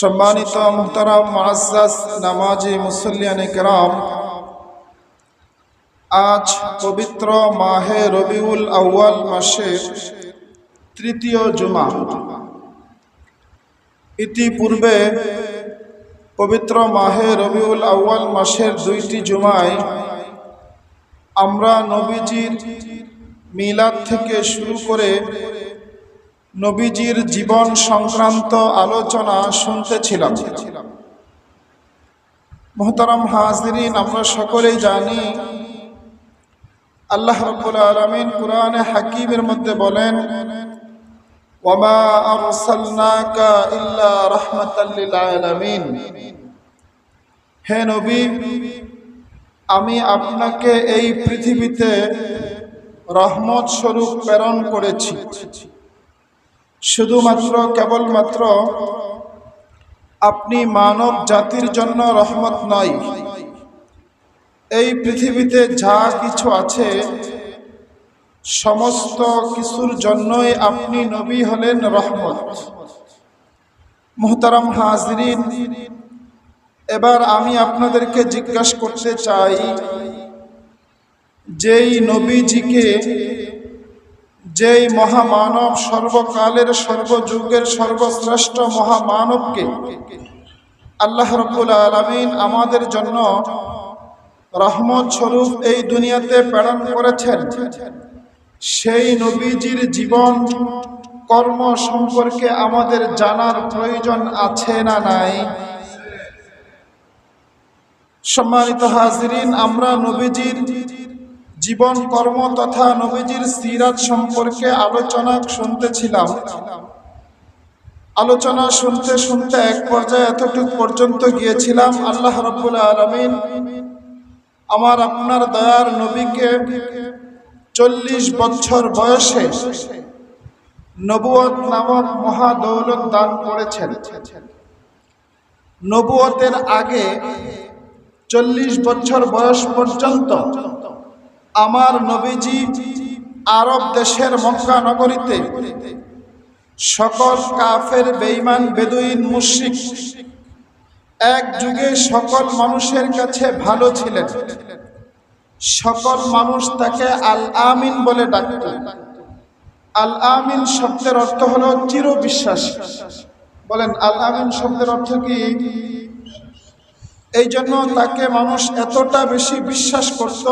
সম্মানিত মুহতারাম মাজাস নামাজি, মুসল্লিয়ানি কেরাম, আজ পবিত্র মাহে রবিউল আউয়াল মাসের তৃতীয় জুমা। ইতিপূর্বে পবিত্র মাহে রবিউল আউয়াল মাসের দুইটি জুমায় আমরা নবীজির মিলাদ থেকে শুরু করে নবীজির জীবন সংক্রান্ত আলোচনা শুনতেছিলাম। মোহতারাম হাজরিন, আমরা সকলেই জানি, আল্লাহ রব্বুল আলমিন কোরআনে হাকিমের মধ্যে বলেন আরসালনাকা ইল্লা হে নবী, আমি আপনাকে এই পৃথিবীতে রহমত স্বরূপ প্রেরণ করেছি। শুধুমাত্র, কেবলমাত্র আপনি মানব জাতির জন্য রহমত নয়। এই পৃথিবীতে যা কিছু আছে, সমস্ত কিছুর জন্যই আপনি নবী হলেন রহমত। মোহতারাম হাজরিন, এবার আমি আপনাদেরকে জিজ্ঞাসা করতে চাই, যেই নবীজিকে যেই মহামানব সর্বকালের, সর্বযুগের, সর্বশ্রেষ্ঠ মহামানবকে আল্লাহ রব্বুল আলমিন আমাদের জন্য রহমত স্বরূপ এই দুনিয়াতে প্রেরণ করেছেন। সেই নবীজির জীবন কর্ম সম্পর্কে আমাদের জানার প্রয়োজন আছে না নাই? সম্মানিত হাজরিন, আমরা নবীজির জীবন, কর্ম তথা নবীজির সিরাত সম্পর্কে আলোচনা শুনতেছিলাম। আলোচনা শুনতে শুনতে এক পর্যায়ে এতটুকু পর্যন্ত গিয়েছিলাম, আল্লাহ রব্বুল আলমিন আমার আপনার দয়ার নবীকে চল্লিশ বছর বয়সে নবুয়ত নামক মহাদৌলত দান করেছেন। নবুয়তের আগে চল্লিশ বছর বয়স পর্যন্ত আমার নবীজি আরব দেশের মক্কা নগরীতে সকল কাফের, বেঈমান, বেদুইন, মুশরিক এক যুগে সকল মানুষের কাছে ভালো ছিলেন। সকল মানুষ তাকে আল আমিন বলে ডাকত। আল আমিন শব্দের অর্থ হলো চির বিশ্বাস বলেন, আল আমিন শব্দের অর্থ কি? এই জন্য তাকে মানুষ এতটা বেশি বিশ্বাস করত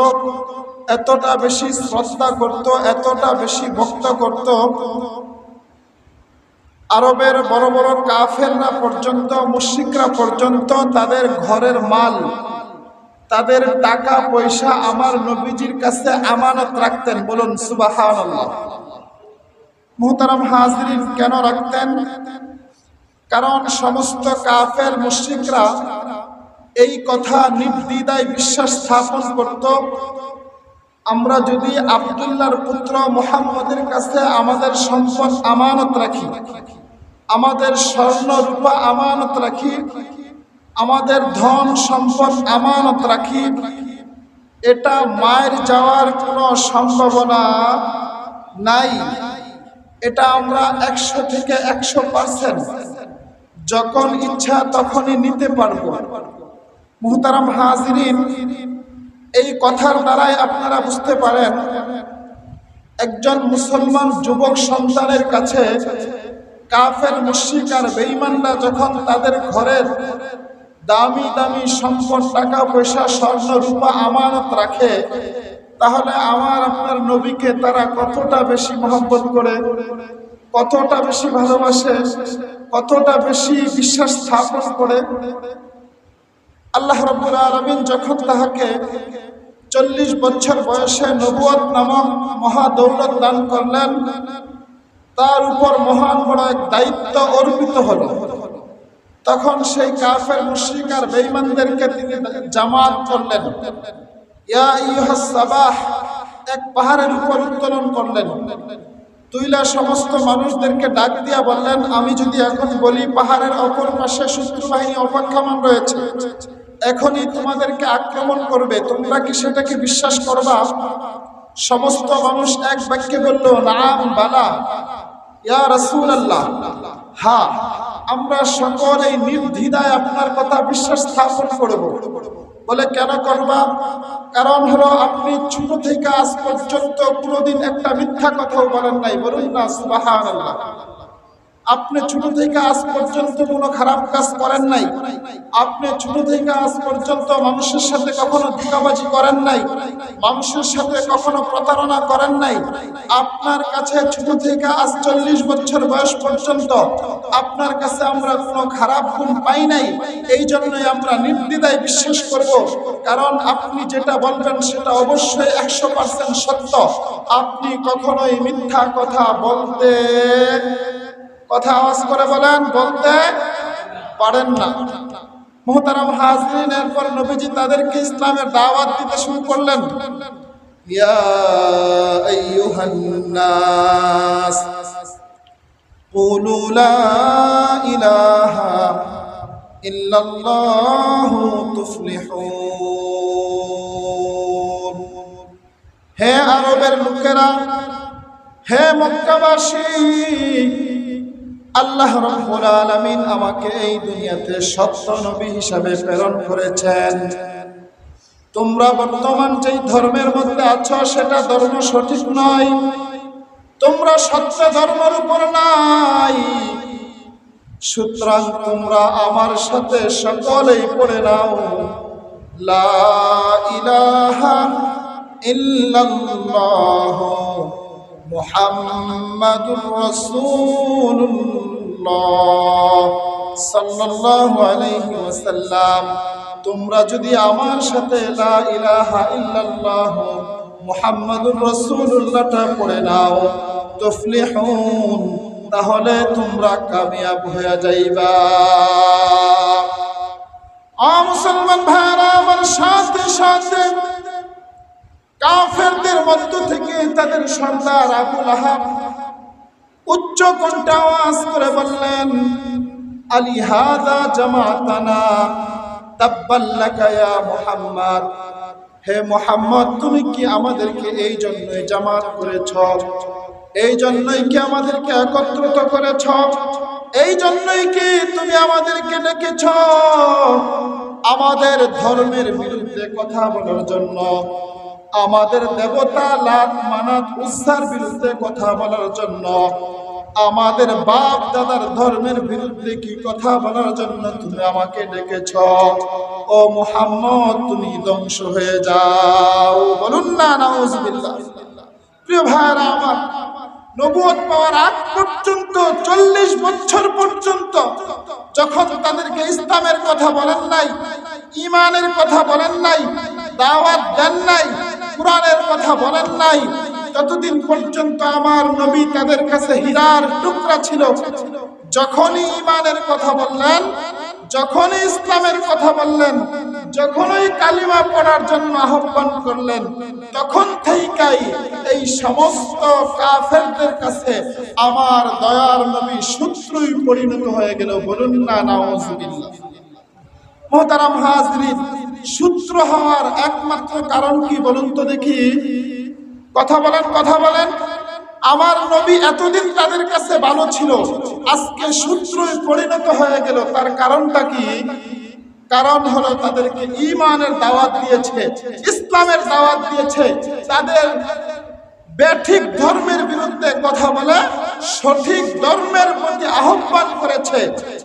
এতটা বেশি শ্রদ্ধা করত, এতটা বেশি ভক্ত করত। আরবের বড় বড় কাফেররা পর্যন্ত মুশিকরা পর্যন্ত তাদের ঘরের মাল, তাদের টাকা, পয়সা আমার নবীজির কাছে আমানত রাখতেন। বলুন সুবাহান মোহতারাম হাজরিন, কেন রাখতেন? কারণ সমস্ত কাফের মুশিকরা এই কথা নির্দ্বিধায় বিশ্বাস স্থাপন করত। আমরা যদি আবদুল্লার পুত্র মোহাম্মদের কাছে আমাদের সম্পদ আমানত রাখি, আমাদের স্বর্ণ রূপা আমানত রাখি, আমাদের ধন সম্পদ আমানত রাখি, এটা মায়ের যাওয়ার কোনো সম্ভাবনা নাই। এটা আমরা একশো থেকে একশো পার্সেন্ট যখন ইচ্ছা তখনই নিতে পারব। মুহতারাম হাজিরিন এই কথার দ্বারাই আপনারা বুঝতে পারেন, একজন মুসলমান যুবক সন্তানের কাছে কাফের মুশিক আর বেঈমানরা যখন তাদের ঘরের দামি দামি সম্পদ, টাকা, পয়সা, স্বর্ণ, রূপা আমানত রাখে, তাহলে আমার, আপনার নবীকে তারা কতটা বেশি মহব্বত করে, কতটা বেশি ভালোবাসে, কতটা বেশি বিশ্বাস স্থাপন করে আল্লাহ রব্বুল আলমিন যখন তাহাকে চল্লিশ বছর বয়সে নবুয়ত নামক মহাদৌলত দান করলেন, তার উপর মহান বড় এক দায়িত্ব অর্পিত হল। তখন সেই কাফের মুশ্রিকার বেইমানদেরকে তিনি জামাত করলেন। ইয়া সাবাহ, এক পাহাড়ের উপর উত্তোলন করলেন। তুইলা সমস্ত মানুষদেরকে ডাক দিয়া বললেন, আমি যদি এখন বলি পাহাড়ের অপর পাশে শত্রু বাহিনী অপেক্ষমান রয়েছে এখনই তোমাদেরকে আক্রমণ করবে। তোমরা কি সেটাকে বিশ্বাস করবা? সমস্ত মানুষ এক বাক্যে বলল, নাম বালা, ইয়া রসুল আল্লাহ হা, আমরা সকলেই নির্দ্বিধায় আপনার কথা বিশ্বাস স্থাপন করব। বলে, কেন করবা? কারণ হলো, আপনি ছোট থেকে আজ পর্যন্ত কোনোদিন একটা মিথ্যা কথাও বলেন নাই। বলুন না, সুবহানাল্লাহ। আপনি ছোট থেকে আজ পর্যন্ত কোনো খারাপ কাজ করেন নাই। আপনি ছোট থেকে আজ পর্যন্ত মানুষের সাথে কখনো ধোকাবাজি করেন নাই। মানুষের সাথে কখনো প্রতারণা করেন নাই। আপনার কাছে ছোট থেকে আজ চল্লিশ বছর বয়স পর্যন্ত আপনার কাছে আমরা কোনো খারাপ গুণ পাই নাই। এই জন্যই আমরা নির্দ্বিধায় বিশ্বাস করব। কারণ আপনি যেটা বলবেন সেটা অবশ্যই একশো পার্সেন্ট সত্য। আপনি কখনোই মিথ্যা কথা বলতে কথা আওয়াজ করে বলেন বলতে পারেন না মোহতারাম হাজরিন এরপর নবীজি তাদেরকে ইসলামের দাওয়াত দিতে শুরু করলেন ইয়া আইয়ুহান নাস قولوا لا إله إلا الله تفلحون হে আরবের লোকেরা হে মক্কাবাসী আল্লাহ রব্বুল আলামিন আমাকে এই দুনিয়াতে সত্য নবী হিসাবে প্রেরণ করেছেন। তোমরা বর্তমান যেই ধর্মের মধ্যে আছো, সেটা ধর্ম সঠিক নয়। তোমরা সত্য ধর্মের উপর নাই। সুতরাং তোমরা আমার সাথে সকলেই পড়ে নাও। লা ইলাহা ইল্লাল্লাহ মুহাম্মাদুর রাসূলুল্লাহ। সাল্লাল্লাহু আলাইহি তোমরা যদি আমার সাথে লা ইলাহা ইল্লাল্লাহ মুহাম্মাদুর রাসূলুল্লাহটা পড়ে নাও, তুফলিহুন, তাহলে তোমরা কামিয়াব হয়ে যাইবা। আ মুসলমান ভাইরা আমার সাথে সাথে কাফেরদের মধ্য থেকে তাদের সর্দার আবুল আহাব উচ্চ কণ্ঠে আওয়াজ করে বললেন, আলী হাদা জামাতানা তাব্বাল্লাকা ইয়া মুহাম্মদ। হে মুহাম্মদ, তুমি কি আমাদেরকে এই জন্যই জামাত করেছ? এই জন্যই কি আমাদেরকে একত্রিত করেছ? এই জন্যই কি তুমি আমাদেরকে ডেকেছ? আমাদের ধর্মের বিরুদ্ধে কথা বলার জন্য আমাদের দেবতা লাত মানাত উৎসার বিরুদ্ধে কথা বলার জন্য, আমাদের বাপ দাদার ধর্মের বিরুদ্ধে কি কথা বলার জন্য তুমি আমাকে ডেকেছ? ও মুহাম্মদ, তুমি ধ্বংস হয়ে যাও। বলুন না, নাউজুবিল্লাহ। প্রিয় ভাইরা আমার নবুয়ত পাওয়ার আগ পর্যন্ত, চল্লিশ বছর পর্যন্ত যখন তাদেরকে ইসলামের কথা বলেন নাই ইমানের কথা বলেন নাই, দাওয়াত দেন নাই কোরআনের কথা বলেন নাই ততদিন পর্যন্ত আমার নবী তাদের কাছে হীরার টুকরা ছিল, যখনই ইমানের কথা বললেন, যখনই ইসলামের কথা বললেন, যখনই কালিমা পড়ার জন্য আহ্বান করলেন, তখন থেকেই এই সমস্ত কাফেরদের কাছে আমার দয়ার নবী শত্রুই পরিণত হয়ে গেল। বলুন না, নাউজুবিল্লাহ। মোহতারাম হাজরিন সূত্র হওয়ার একমাত্র কারণ কি বলুন তো দেখি। কথা বলেন কথা বলেন। আমার নবী এতদিন তাদের কাছে ভালো ছিল, আজকে সূত্রই পরিণত হয়ে গেল। তার কারণটা কি? কারণ হলো তাদেরকে ইমানের দাওয়াত দিয়েছে, ইসলামের দাওয়াত দিয়েছে। তাদের ব্যাঠিক ধর্মের বিরুদ্ধে কথা বলে সঠিক ধর্মের প্রতি আহ্বান করেছে।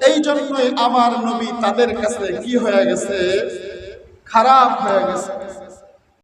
এই জন্যই আমার নবী তাদের কাছে কি হয়ে গেছে? খারাপ হয়ে গেছে।